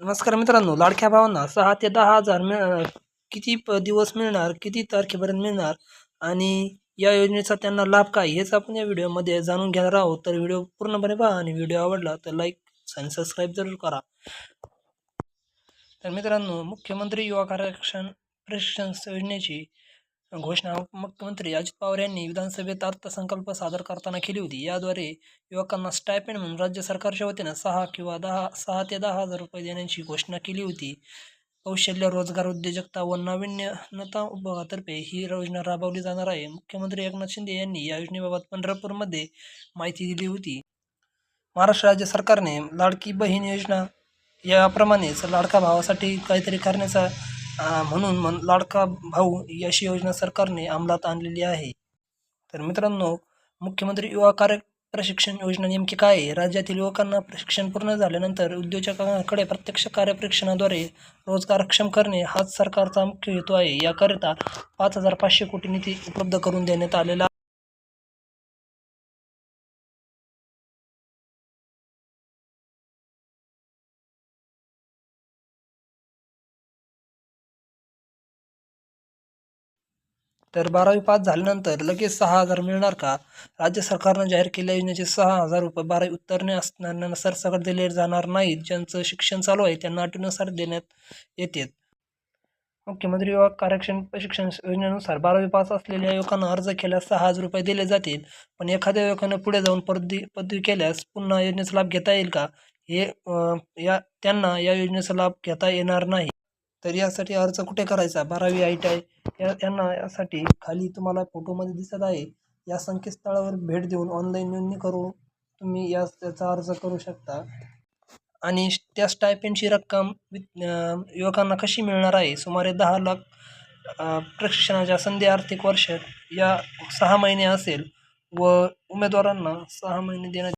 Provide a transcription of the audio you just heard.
नमस्कार मित्रांनो लाडक्या भावांना सहा ते दहा हजार मिळ किती प दिवस मिळणार किती तारखेपर्यंत मिळणार आणि या योजनेचा त्यांना लाभ काय हेच आपण या व्हिडिओमध्ये जाणून घेणार आहोत. तर व्हिडिओ पूर्णपणे पहा आणि व्हिडिओ आवडला तर लाईक आणि सबस्क्राईब जरूर करा. तर मित्रांनो मुख्यमंत्री युवा कार्यक्षण प्रशिक्षण योजनेची मुख्यमंत्री अजित पवार यांनी विधानसभेत अर्थसंकल्प सादर करताना केली होती. याद्वारे युवकांना स्टायपेंड म्हणून राज्य सरकारच्या वतीनं सहा किंवा दहा सहा ते दहा हजार रुपये देण्याची घोषणा केली होती. कौशल्य रोजगार उद्योजकता व नाविन्यता विभागातर्फे ही योजना राबवली जाणार आहे. मुख्यमंत्री एकनाथ शिंदे यांनी या योजनेबाबत पंढरपूरमध्ये माहिती दिली होती. महाराष्ट्र राज्य सरकारने लाडकी बहीण योजना याप्रमाणेच लाडका भावासाठी काहीतरी करण्याचा म्हणून मन लाडका भाऊ ही अशी योजना सरकारने अंमलात आणलेली आहे. तर मित्रांनो मुख्यमंत्री युवा कार्य प्रशिक्षण योजना नेमकी काय आहे? राज्यातील युवकांना प्रशिक्षण पूर्ण झाल्यानंतर उद्योजकांकडे प्रत्यक्ष कार्यप्रशिक्षणाद्वारे रोजगारक्षम करणे हाच सरकारचा मुख्य हेतू आहे. याकरिता पाच हजार पाचशे कोटी निधी उपलब्ध करून देण्यात आलेला तर बारावी पास झाल्यानंतर लगेच सहा हजार मिळणार का? राज्य सरकारनं जाहीर केलेल्या योजनेचे सहा हजार रुपये बारावी उत्तीर्ण असणाऱ्यांना सरसकट दिले जाणार नाहीत ज्यांचं शिक्षण चालू आहे त्यांना अटीनुसार देण्यात येते मुख्यमंत्री युवक कार्यक्षम प्रशिक्षण योजनेनुसार बारावी पास असलेल्या युवकांना अर्ज केल्यास सहा हजार रुपये दिले जातील. पण एखाद्या युवकानं पुढे जाऊन पदवी पदवी केल्यास पुन्हा योजनेचा लाभ घेता येईल का? हे या त्यांना या योजनेचा लाभ घेता येणार नाही. तर यासाठी अर्ज कुठे करायचा? बारावी आय टी आय या यांना यासाठी खाली तुम्हाला फोटोमध्ये दिसत आहे. या संकेतस्थळावर भेट देऊन ऑनलाईन नोंदणी करून तुम्ही या त्याचा अर्ज करू शकता. आणि त्या स्टायपेंडची रक्कम युवकांना कशी मिळणार आहे? सुमारे दहा लाख प्रशिक्षणाच्या संधी आर्थिक वर्ष या सहा महिने असेल व उमेदवारांना सहा महिने देण्यात